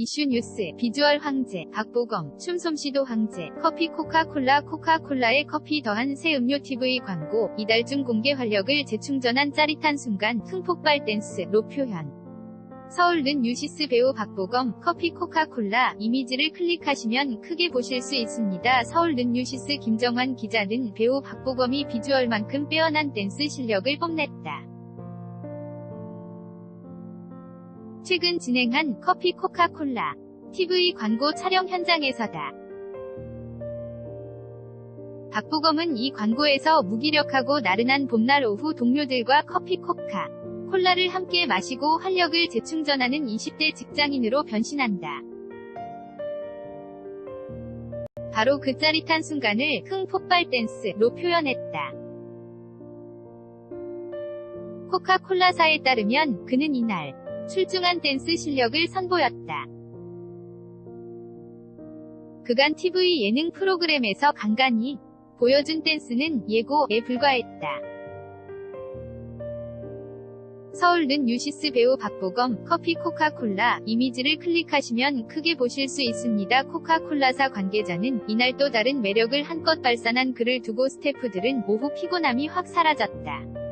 이슈 뉴스, 비주얼 황제, 박보검, 춤솜씨도 황제, 커피 코카콜라 코카콜라의 커피 더한 새 음료 TV 광고, 이달 중 공개 활력을 재충전한 짜릿한 순간, 흥폭발 댄스 로 표현. 서울는 뉴시스 배우 박보검, 커피 코카콜라 이미지를 클릭하시면 크게 보실 수 있습니다. 서울는 뉴시스 김정환 기자는 배우 박보검이 비주얼만큼 빼어난 댄스 실력을 뽐냈다. 최근 진행한 커피 코카콜라 TV 광고 촬영 현장에서다. 박보검은 이 광고에서 무기력하고 나른한 봄날 오후 동료들과 커피 코카 콜라를 함께 마시고 활력을 재충전하는 20대 직장인으로 변신한다. 바로 그 짜릿한 순간을 흥 폭발 댄스로 표현했다. 코카콜라사에 따르면 그는 이날 출중한 댄스 실력을 선보였다. 그간 TV 예능 프로그램에서 간간히 보여준 댄스는 예고에 불과했다. 서울는 뉴시스 배우 박보검 커피 코카콜라 이미지를 클릭하시면 크게 보실 수 있습니다. 코카콜라사 관계자는 이날 또 다른 매력을 한껏 발산한 그를 두고 스태프들은 오후 피곤함이 확 사라졌다.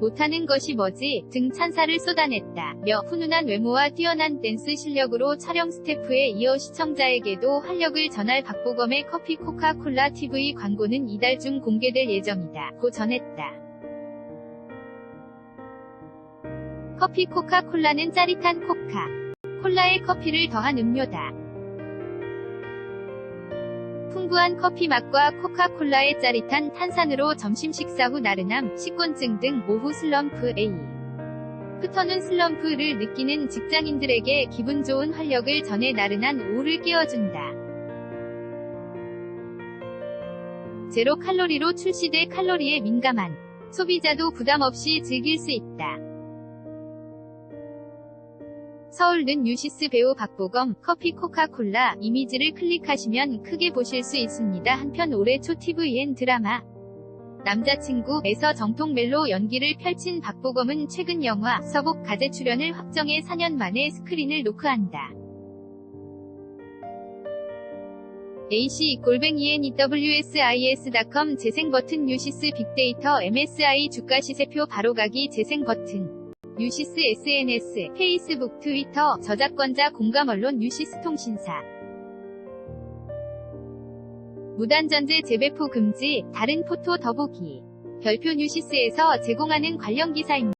못하는 것이 뭐지 등 찬사를 쏟아냈다. 며 훈훈한 외모와 뛰어난 댄스 실력으로 촬영 스태프에 이어 시청자에게도 활력을 전할 박보검의 커피 코카콜라 TV 광고는 이달 중 공개될 예정이다. 고 전했다. 커피 코카콜라는 짜릿한 코카. 콜라에 커피를 더한 음료다. 풍부한 커피 맛과 코카콜라의 짜릿한 탄산으로 점심 식사 후 나른함, 식곤증 등 오후 슬럼프 A. 흩어는 슬럼프를 느끼는 직장인들에게 기분 좋은 활력을 전해 나른한 오후를 깨워준다. 제로 칼로리로 출시돼 칼로리에 민감한 소비자도 부담 없이 즐길 수 있다. 서울는 뉴시스 배우 박보검, 커피 코카콜라 이미지를 클릭하시면 크게 보실 수 있습니다. 한편 올해 초 TVN 드라마 남자친구에서 정통 멜로 연기를 펼친 박보검은 최근 영화 서복 가제 출연을 확정해 4년 만에 스크린을 노크한다. ac-enwsis.com 재생 버튼 뉴시스 빅데이터 MSI 주가 시세표 바로가기 재생 버튼 뉴시스 SNS, 페이스북, 트위터, 저작권자 공감 언론 뉴시스 통신사. 무단전제 재배포 금지, 다른 포토 더보기. 별표 뉴시스에서 제공하는 관련 기사입니다.